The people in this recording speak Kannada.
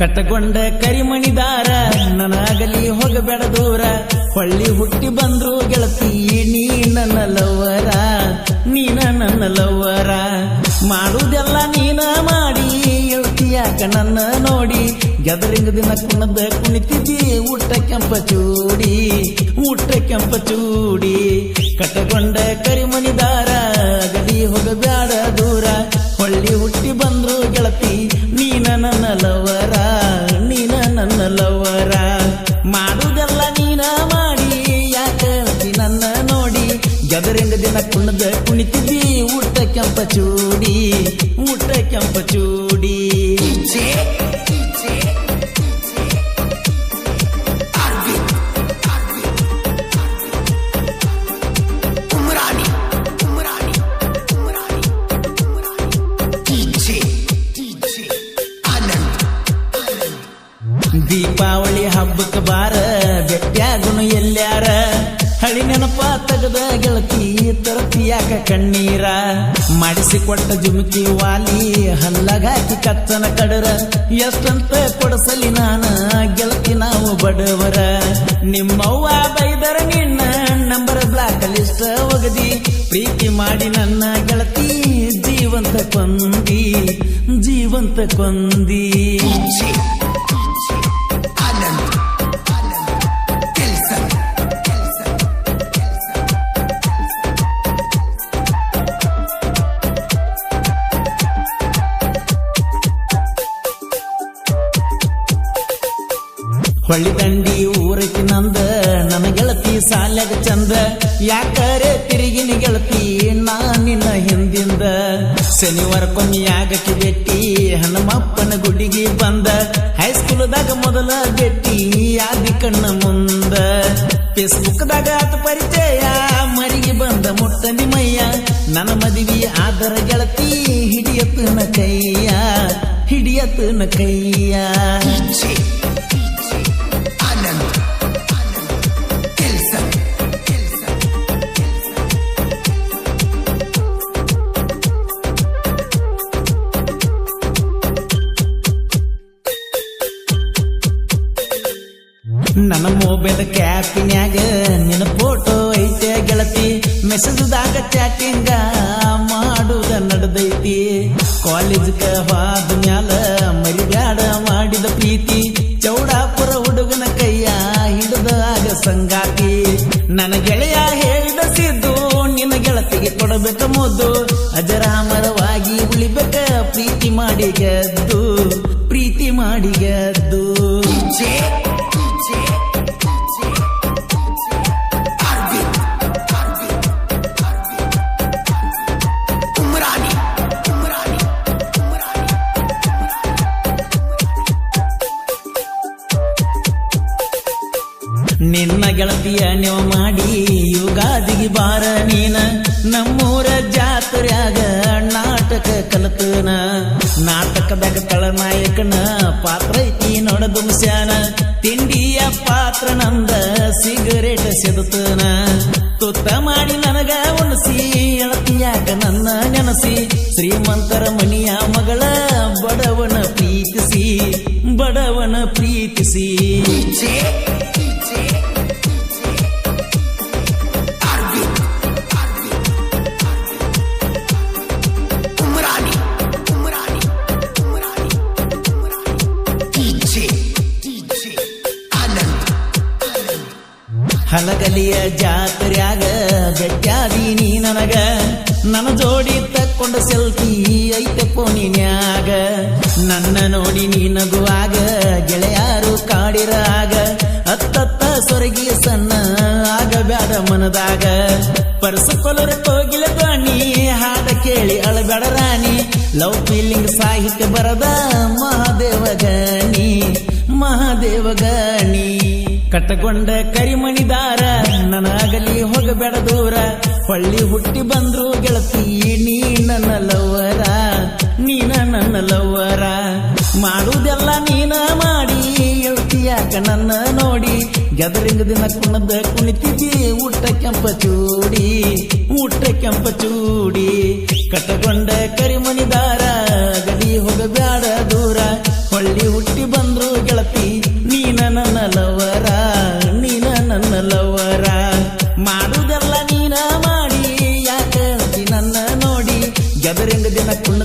ಕಟ್ಟಗೊಂಡ ಕರಿಮಣಿದಾರ, ನನಾಗಲಿ ಹೋಗಬೇಡ ದೂರ. ಹೊಳ್ಳಿ ಹುಟ್ಟಿ ಬಂದ್ರು ಗೆಳತಿ, ನೀ ನನ್ನ ಲವ್ವರ ನೀನ ನನ್ನ ಲವ್ವರ ಮಾಡುವುದೆಲ್ಲ ನೀನ ಮಾಡಿ ಯಾಕ ನನ್ನ ನೋಡಿ. ಗೆದರಿಂಗ ದಿನ ಕುಣದ ಕುಣಿತಿದ್ದಿ, ಊಟ ಕೆಂಪ ಚೂಡಿ, ಊಟ ಕೆಂಪ ಚೂಡಿ. ಕಟ್ಟಗೊಂಡ ಕರಿಮಣಿದಾರ ಗಡಿ ಹೋಗಬೇಡ ದೂರ. ಕೆಂಪ ಚೂಡಿ ಊಟ ಕೆಂಪ ಚೂಡಿ Umrani, ಹಳಿ ನೆನಪ ತೆಗೆದ ಗೆಳತಿ, ತರತಿಯಾಗ ಕಣ್ಣೀರ. ಮಾಡಿಸಿಕೊಟ್ಟ ಜುಮುಕಿ ವಾಲಿ, ಹಲ್ಲಗಾಕಿ ಕತ್ತನ ಕಡರ. ಎಷ್ಟಂತ ಕೊಡಸಲಿ ನಾನ, ಗೆಳತಿ ನಾವು ಬಡವರ. ನಿಮ್ಮವ್ವ ಬೈದರ ನಿನ್ನ, ನಂಬರ್ ಬ್ಲಾಕ್ ಲಿಸ್ಟ್ ಒಗದಿ. ಪ್ರೀತಿ ಮಾಡಿ ನನ್ನ ಗೆಳತಿ, ಜೀವಂತ ಕೊಂದಿ ಜೀವಂತ ಕೊಂದಿ. ಹೊಳ್ಳಿ ದಂಡಿ ಊರಕ್ಕೆ ನಂದ ನನ್ನ ಗೆಳತಿ ಸಾಲ್ಯಾಗ ಚಂದ. ಯಾಕರೆ ತಿರುಗಿನ ಗೆಳತಿ, ನಾ ನಿನ್ನ ಹಿಂದಿಂದ. ಶನಿವಾರಕ್ಕೊಮ್ಮೆ ಆಗಕ್ಕೆ ಬೆಟ್ಟಿ ಹನುಮಪ್ಪನ ಗುಡಿಗೆ ಬಂದ. ಹೈಸ್ಕೂಲ್ದಾಗ ಮೊದಲ ಬೆಟ್ಟಿ ಆದಿ ಕಣ್ಣ ಮುಂದ. ಫೇಸ್ಬುಕ್ದಾಗ ಆತ ಪರಿಚಯ ಮರಿಗೆ ಬಂದ ಮುಟ್ಟನಿ ನಿಮಯ್ಯ ನನ್ನ ಮದುವೆ ಆದರ ಗೆಳತಿ ಹಿಡಿಯತನ ಕೈಯ ಹಿಡಿಯತನ ಕೈಯ ನನ್ನ ಮೊಬೈಲ್ ಕ್ಯಾಪಿನ್ಯಾಗ ನಿನ್ನ ಫೋಟೋ ಐತೆ ಗೆಳತಿ. ಮೆಸೇಜ್ದಾಗ ಚಾಟಿಂಗ ಮಾಡುದ ನಡೆದೈತಿ. ಕಾಲೇಜ್ಗ ಹೋದ ಮ್ಯಾಲ ಮರಿಗಾಡ ಮಾಡಿದ ಪ್ರೀತಿ. ಚೌಡಾಪುರ ಹುಡುಗನ ಕೈಯ ಹಿಡಿದ ಆಗ ಸಂಗಾತಿ. ನನ್ನ ಗೆಳೆಯ ಹೇಳಿದ ಸಿದ್ದು, ನಿನ್ನ ಗೆಳತಿಗೆ ಕೊಡಬೇಕ ಮುದ್ದು. ಅಜರಾಮರವಾಗಿ ಉಳಿಬೇಕ ಪ್ರೀತಿ ಮಾಡಿ ಗೆದ್ದು. ಪ್ರೀತಿ ಮಾಡಿ ಗೆದ್ದು. ನಿನ್ನ ಗೆಳತಿಯ ನೀವು ಮಾಡಿ ಯುಗಾದಿಗೆ ಬಾರ ನೀನ. ನಮ್ಮೂರ ಜಾತ್ರೆಯಾಗ ನಾಟಕ ಕಲತನ. ನಾಟಕದಾಗ ತಳನಾಯಕನ ಪಾತ್ರ ಐತಿ ನೋಡದು ಮುಸ್ಯಾನ ತಿಂಡಿಯ ಪಾತ್ರ ನಂದ ಸಿಗರೇಟ್ ಸೆದುತನ. ತುತ್ತ ಮಾಡಿ ನನಗ ಉಣಸಿ ಎಳತಿಯಾಗ ನನ್ನ ನೆನಸಿ. ಶ್ರೀಮಂತರ ಮನಿಯ ಮಗಳ ಬಡವನ ಪ್ರೀತಿಸಿ ಬಡವನ ಪ್ರೀತಿಸಿ. ಹಲಗಲಿಯ ಜಾತ್ರ್ಯಾಗ ಬೆಟ್ಟಾದಿ ನೀ ನನಗ. ನನ್ನ ಜೋಡಿ ತಕ್ಕೊಂಡ ಸೆಲ್ಫಿ ಐತೆ ಪೋನಿನ್ಯಾಗ ನನ್ನ ನೋಡಿ ನೀ ನಗುವಾಗ ಗೆಳೆಯಾರು ಕಾಡಿರಾಗ ಹತ್ತತ್ತ ಸೊರಗಿಯ ಸಣ್ಣ ಆಗ ಬ್ಯಾಡ ಮನದಾಗ. ಪರ್ಸ ಕೊಲರ ಕೋಗಿಲ ಧ್ವನಿ ಹಾಡ ಕೇಳಿ ಅಳಬೇಡ ರಾಣಿ. ಲವ್ ಫೀಲಿಂಗ್ ಸಾಹಿತ್ಯ ಬರದ ಮಹಾದೇವ ಗಣಿ ಮಹಾದೇವ ಗಣಿ. ಕಟ್ಟಗೊಂಡ ಕರಿಮಣಿದಾರ, ನನಗಲಿ ಹೋಗಬೇಡ ದೂರ. ಹೊಳ್ಳಿ ಹುಟ್ಟಿ ಬಂದ್ರು ಗೆಳತಿ, ನೀ ನನ್ನ ಲವ್ವರ ನೀನ ನನ್ನ ಲವ್ವರ ಮಾಡುವುದೆಲ್ಲ ನೀನ ಮಾಡಿ ಯಾಕ ನನ್ನ ನೋಡಿ. ಗೆದರಿಂಗ ದಿನ ಕುಣದ ಕುಣಿತಿದ್ದಿ, ಊಟ ಕೆಂಪ ಚೂಡಿ, ಊಟ ಕೆಂಪ ಚೂಡಿ. ಕಟ್ಟಕೊಂಡ ಕರಿಮಣಿದಾರ ನೀನ